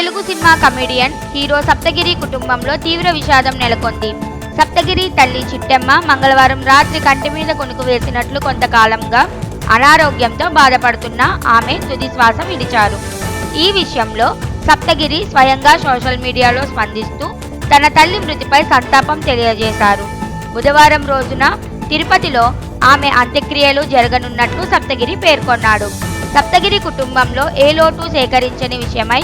Telugu cinema comedian hero Saptagiri కుటుంబంలో తీవ్ర విషాదం నెలకొంది. సప్తగిరి తల్లి చిట్టమ్మ మంగళవారం రాత్రి కంటి మీద కొనుకు వేసినట్లు కొంతకాలంగా అనారోగ్యంతో బాధపడుతున్న ఆమె తుది శ్వాస విడిచారు. ఈ విషయంలో సప్తగిరి స్వయంగా సోషల్ మీడియాలో స్పందిస్తూ తన తల్లి మృతిపై సంతాపం తెలియజేశారు. బుధవారం రోజున తిరుపతిలో ఆమె అంత్యక్రియలు జరగనున్నట్లు సప్తగిరి పేర్కొన్నాడు. సప్తగిరి కుటుంబంలో ఏ లోటు సేకరించని విషయమై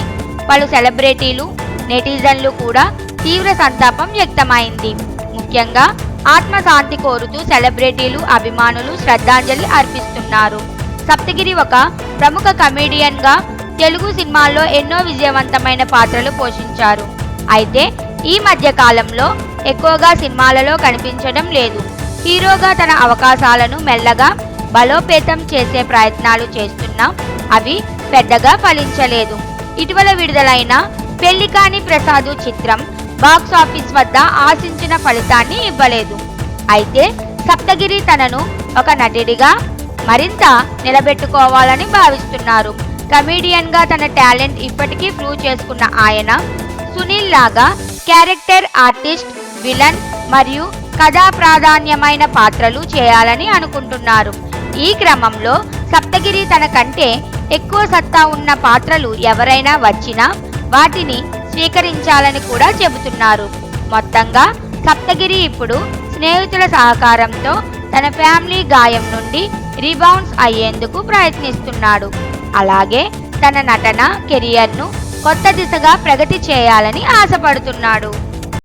పలు సెలబ్రిటీలు నెటిజన్లు కూడా తీవ్ర సంతాపం వ్యక్తమైంది. ముఖ్యంగా ఆత్మశాంతి కోరుతూ సెలబ్రిటీలు అభిమానులు శ్రద్ధాంజలి అర్పిస్తున్నారు. సప్తగిరి ఒక ప్రముఖ కమెడియన్గా తెలుగు సినిమాల్లో ఎన్నో విజయవంతమైన పాత్రలు పోషించారు. అయితే ఈ మధ్య కాలంలో ఎక్కువగా సినిమాలలో కనిపించడం లేదు. హీరోగా తన అవకాశాలను మెల్లగా బలోపేతం చేసే ప్రయత్నాలు చేస్తున్నా అవి పెద్దగా ఫలించలేదు. ఇటీవల విడుదలైన పెళ్ళి కాని ప్రసాదు చిత్రం బాక్స్ ఆఫీస్ వద్ద ఆశించిన ఫలితాన్ని ఇవ్వలేదు. అయితే సప్తగిరి తనను ఒక నటుడిగా మరింత నిలబెట్టుకోవాలని భావిస్తున్నారు. కమీడియన్గా తన టాలెంట్ ఇప్పటికీ ప్రూవ్ చేసుకున్న ఆయన సునీల్ లాగా క్యారెక్టర్ ఆర్టిస్ట్ విలన్ మరియు కథా ప్రాధాన్యమైన పాత్రలు చేయాలని అనుకుంటున్నారు. ఈ క్రమంలో సప్తగిరి తన కంటే ఎక్కువ సత్తా ఉన్న పాత్రలు ఎవరైనా వచ్చినా వాటిని స్వీకరించాలని కూడా చెబుతున్నారు. మొత్తంగా సప్తగిరి ఇప్పుడు స్నేహితుల సహకారంతో తన ఫ్యామిలీ గాయం నుండి రీబౌన్స్ అయ్యేందుకు ప్రయత్నిస్తున్నాడు. అలాగే తన నటన కెరియర్ను కొత్త దిశగా ప్రగతి చేయాలని ఆశపడుతున్నాడు.